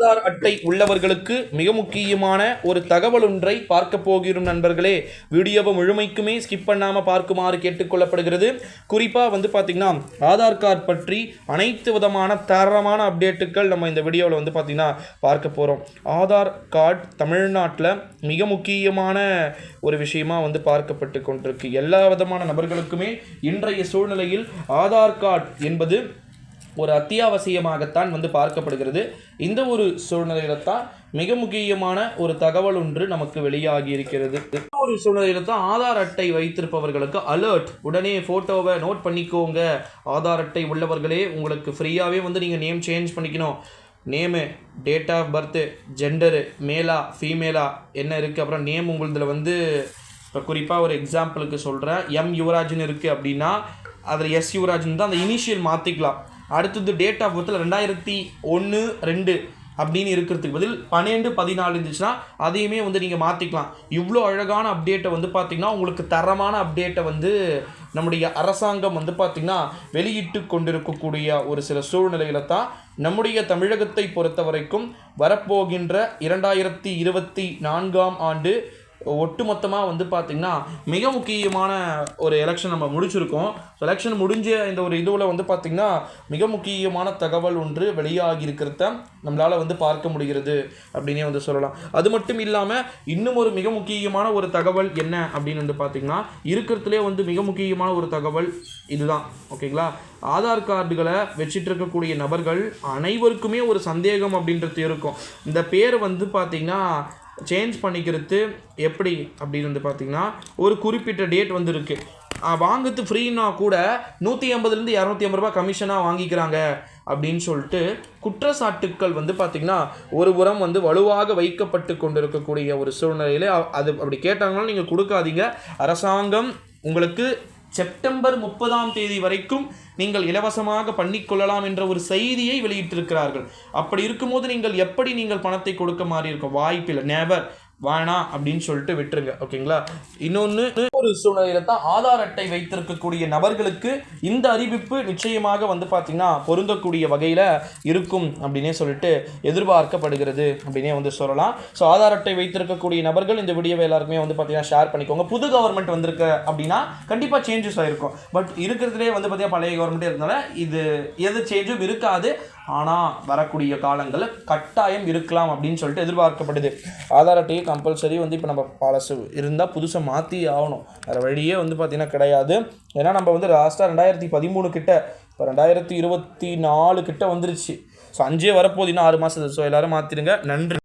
ஆதார் அட்டை உள்ளவர்களுக்கு மிக முக்கியமான ஒரு தகவல் ஒன்றை பார்க்க போகிறோம் நண்பர்களே. வீடியோவை முழுமைக்குமே ஸ்கிப் பண்ணாமல் பார்க்குமாறு கேட்டுக்கொள்ளப்படுகிறது. குறிப்பாக வந்து பார்த்திங்கன்னா ஆதார் கார்டு பற்றி அனைத்து விதமான தரமான அப்டேட்டுகள் நம்ம இந்த வீடியோவில் வந்து பார்த்திங்கன்னா பார்க்க போகிறோம் ஆதார் கார்டு தமிழ்நாட்டில் மிக முக்கியமான ஒரு விஷயமாக வந்து பார்க்கப்பட்டு கொண்டிருக்கு. எல்லா விதமான நபர்களுக்குமே இன்றைய சூழ்நிலையில் ஆதார் கார்டு என்பது ஒரு அத்தியாவசியமாகத்தான் வந்து பார்க்கப்படுகிறது. இந்த ஒரு சூழ்நிலையில தான் மிக முக்கியமான ஒரு தகவல் ஒன்று நமக்கு வெளியாகி இருக்கிறது ஒரு சூழ்நிலையில தான் ஆதார் அட்டை வைத்திருப்பவர்களுக்கு அலர்ட் உடனே ஃபோட்டோவை நோட் பண்ணிக்கோங்க. ஆதார் அட்டை உள்ளவர்களே உங்களுக்கு ஃப்ரீயாகவே வந்து நீங்கள் நேம் சேஞ்ச் பண்ணிக்கணும். Name date of birth gender மேலா ஃபீமேலா என்ன இருக்குது அப்புறம் நேம் உங்களுதில் வந்து இப்போ குறிப்பாக ஒரு எக்ஸாம்பிளுக்கு சொல்கிறேன் எம் யுவராஜ்னு இருக்குது அப்படின்னா அதில் எஸ் யுவராஜ்னு தான் அந்த இனிஷியல் மாற்றிக்கலாம் அடுத்தது டேட் ஆஃப் பர்த்தில் ரெண்டாயிரத்தி ஒன்று ரெண்டு அப்படின்னு இருக்கிறதுக்கு பதில் பன்னெண்டு பதினாலு இருந்துச்சுன்னா அதையுமே வந்து நீங்கள் மாற்றிக்கலாம் இவ்வளோ அழகான அப்டேட்டை வந்து பார்த்திங்கன்னா உங்களுக்கு தரமான அப்டேட்டை வந்து நம்முடைய அரசாங்கம் வந்து பார்த்திங்கன்னா வெளியிட்டு கொண்டிருக்கக்கூடிய ஒரு சில சூழ்நிலையில தான் நம்முடைய தமிழகத்தை பொறுத்த வரைக்கும் வரப்போகின்ற இரண்டாயிரத்தி இருபத்தி நான்காம் ஆண்டு ஒட்டுமொத்தமாக வந்து பார்த்திங்கன்னா மிக முக்கியமான ஒரு எலெக்ஷன் நம்ம முடிச்சிருக்கோம். எலெக்ஷன் முடிஞ்ச இந்த ஒரு இதுவில் வந்து பார்த்திங்கன்னா மிக முக்கியமான தகவல் ஒன்று வெளியாகி இருக்கிறத நம்மளால் வந்து பார்க்க முடிகிறது அப்படின்னே வந்து சொல்லலாம். அது மட்டும் இல்லாமல் இன்னும் ஒரு மிக முக்கியமான ஒரு தகவல் என்ன அப்படின்னு வந்து பார்த்திங்கன்னா இருக்கிறதுலே வந்து மிக முக்கியமான ஒரு தகவல் இதுதான். ஓகேங்களா? ஆதார் கார்டுகளை வச்சிட்டு இருக்கக்கூடிய நபர்கள் அனைவருக்குமே ஒரு சந்தேகம் அப்படின்றது இருக்கும். இந்த பேர் வந்து பார்த்திங்கன்னா சேஞ்ச் பண்ணிக்கிறது எப்படி அப்படின்னு வந்து பார்த்தீங்கன்னா ஒரு குறிப்பிட்ட டேட் வந்து வாங்குறது ஃப்ரீனா கூட நூற்றி ஐம்பதுலேருந்து இரநூத்தி ஐம்பது ரூபாய் கமிஷனாக வாங்கிக்கிறாங்க அப்படின்னு சொல்லிட்டு குற்றச்சாட்டுக்கள் வந்து பார்த்திங்கன்னா ஒரு புறம் வந்து வலுவாக வைக்கப்பட்டு கொண்டிருக்கக்கூடிய ஒரு சூழ்நிலையில அது அப்படி கேட்டாங்கனாலும் நீங்கள் கொடுக்காதீங்க. அரசாங்கம் உங்களுக்கு செப்டம்பர் முப்பதாம் தேதி வரைக்கும் நீங்கள் இலவசமாக பண்ணிக்கொள்ளலாம் என்ற ஒரு செய்தியை வெளியிட்டிருக்கிறார்கள். அப்படி இருக்கும்போது நீங்கள் எப்படி நீங்கள் பணத்தை கொடுக்க மாதிரி இருக்கும்? வாய்ப்பில்லை. நேவர் வேணாம் அப்படின்னு சொல்லிட்டு விட்டுருங்க. ஓகேங்களா இன்னொன்று ஒரு சூழ்நிலையில தான் ஆதார் அட்டை வைத்திருக்கக்கூடிய நபர்களுக்கு இந்த அறிவிப்பு நிச்சயமாக வந்து பார்த்திங்கன்னா பொருந்தக்கூடிய வகையில் இருக்கும் அப்படின்னே சொல்லிட்டு எதிர்பார்க்கப்படுகிறது அப்படின்னே வந்து சொல்லலாம். ஸோ ஆதார் அட்டை வைத்திருக்கக்கூடிய நபர்கள் இந்த வீடியோவை எல்லாருக்குமே வந்து பார்த்தீங்கன்னா ஷேர் பண்ணிக்கோங்க. புது கவர்மெண்ட் வந்திருக்கு அப்படின்னா கண்டிப்பாக சேஞ்சஸ் ஆயிருக்கும். பட் இருக்கிறதுலே வந்து பார்த்தீங்கன்னா பழைய கவர்மெண்ட்டே இருந்தால இது எது சேஞ்சும் இருக்காது. ஆனால் வரக்கூடிய காலங்களில் கட்டாயம் இருக்கலாம் அப்படின்னு சொல்லிட்டு எதிர்பார்க்கப்படுது. ஆதார் அட்டையை கம்பல்சரி வந்து இப்போ நம்ம பழசு இருந்தால் புதுசாக மாற்றி ஆகணும். வேறு வழியே வந்து பார்த்திங்கன்னா கிடையாது. ஏன்னா நம்ம வந்து லாஸ்ட்டாக ரெண்டாயிரத்தி பதிமூணு கிட்ட இப்போ ரெண்டாயிரத்தி இருபத்தி நாலு கிட்ட வந்துருச்சு. ஸோ அஞ்சே வரப்போகுது இன்னும் ஆறு மாதம் ஸோ எல்லோரும் மாற்றிடுங்க நன்றி.